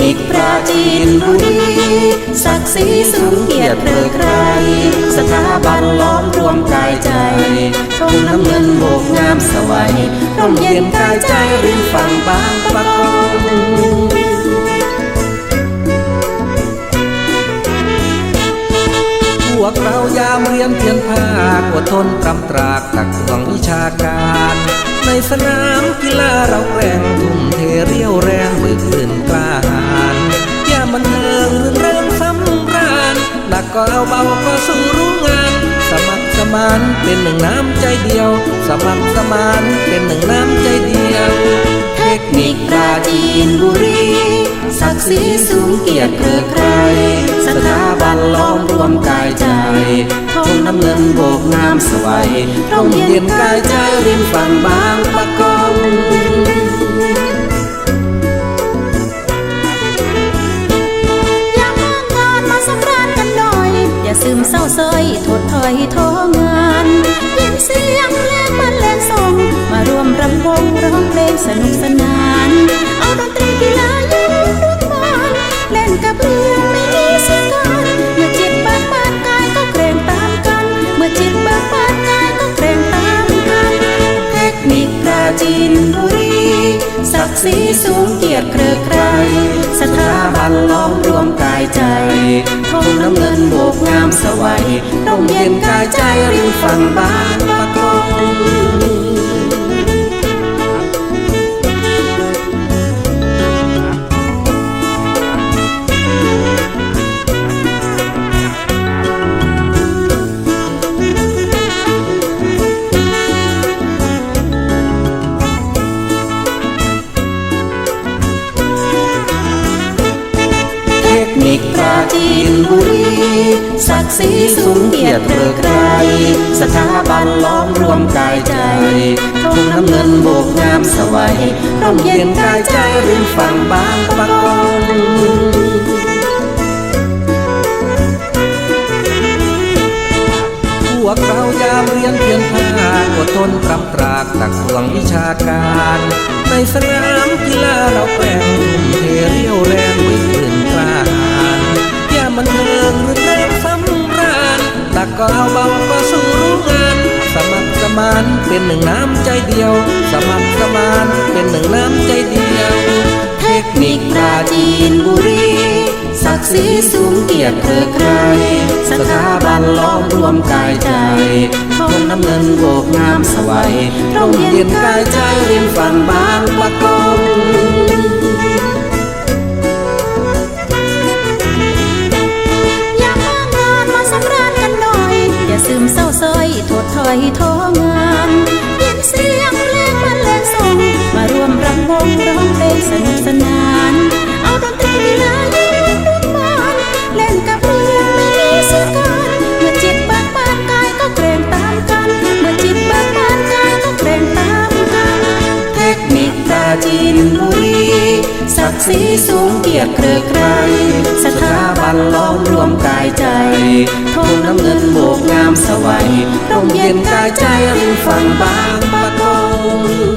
นิคปราจีนบุรีศักดิ์ศรีสูงเกียรติเพลอใครสถาบันล้อมรวมกายใจทงน้ำเงินโบกงามสวัยร่มเย็นกายใจริมฝั่งบางปะกงพวกเรายามเรียนเพียนภาคอดทนตรำตรากตักตวงวิชาการ ในสนามกีฬาเราแกร่งทุ่มเทเรี่ยวแรงบึกบืนกล้า ก็เอาเบาก็สู้รู้งาน สมัครสมานเป็นหนึ่งน้ำใจเดียว สมัครสมานเป็นหนึ่งน้ำใจเดียว เทคนิคปราจีนบุรีศักดิ์ศรีสูงเกียรติเพลอใครสถาบันล้อมรวมกายใจทงน้ำเงินโบกงามสวัยร่มเย็นกายใจริมฝั่งบ้าง ซึมเศร้าเซยถดถอยท้องานยินเสียงเพลงบรรเลงส่งมารวมรำวงร้องเพลงสนุกสนาน เอาดนตรีกีฬายืนรุ่นบานเล่นกับเพื่อนไม่มีสียการเมื่อจิตบานบานกายก็เกรงตามกัน เมื่อจิตบานบานกายก็เกรงตามกัน เทคนิคปราจีนบุรี ศักดิ์ศรีสูงเกียรติเกรือใครสถาบันล้อมรวมกายใจทองน้ำเงินโบกงามสวัยร่มเย็นกายใจริมฝั่งบางปะกง กดิ์ศรีสูงเกียรติเพลอใคร สถาบันล้อมรวมกายใจทงน้ำเงินโบกงามสวัยร่มเย็นกายใจริมฝั่งบางปะกงพวกเรายามเรียนเพียนภาคอดทนตรำตรากตักตวงวิชาการ ในสนามกีฬาเราแกร่ง ก็เอาเบาก็สู้รู้งาน สมัครสมานเป็นหนึ่งน้ำใจเดียว สมัครสมานเป็นหนึ่งน้ำใจเดียว เทคนิคปราจีนบุรีศักดิ์ศรีสูงเกียรติเครือใคร สถาบันล้อมรวมกายใจทงน้ำเงินโบกงามสวัยร่มเย็นกายใจริมฝั่งบางปะกง อยท้องานยินเสียงเพลงบรรเลงส่งมารวมรำวงร้องเพลงสนุกสนาน เอาดนตรีกีฬายืนรุ่นบานเล่นกับเพื่อนไม่มีเสียการเมื่อจิตบานบานกายก็เกรงตามกัน เมื่อจิตบานบานกายก็เกรงตามกัน เทคนิคปราจีนบุรีศักดิ์ศรีสูงเกียรติเครือใครสถาบันล้อมรวมกายใจทงน้ำเงินบ ไหวร่มเย็นกายใจริมฝั่งบางประตง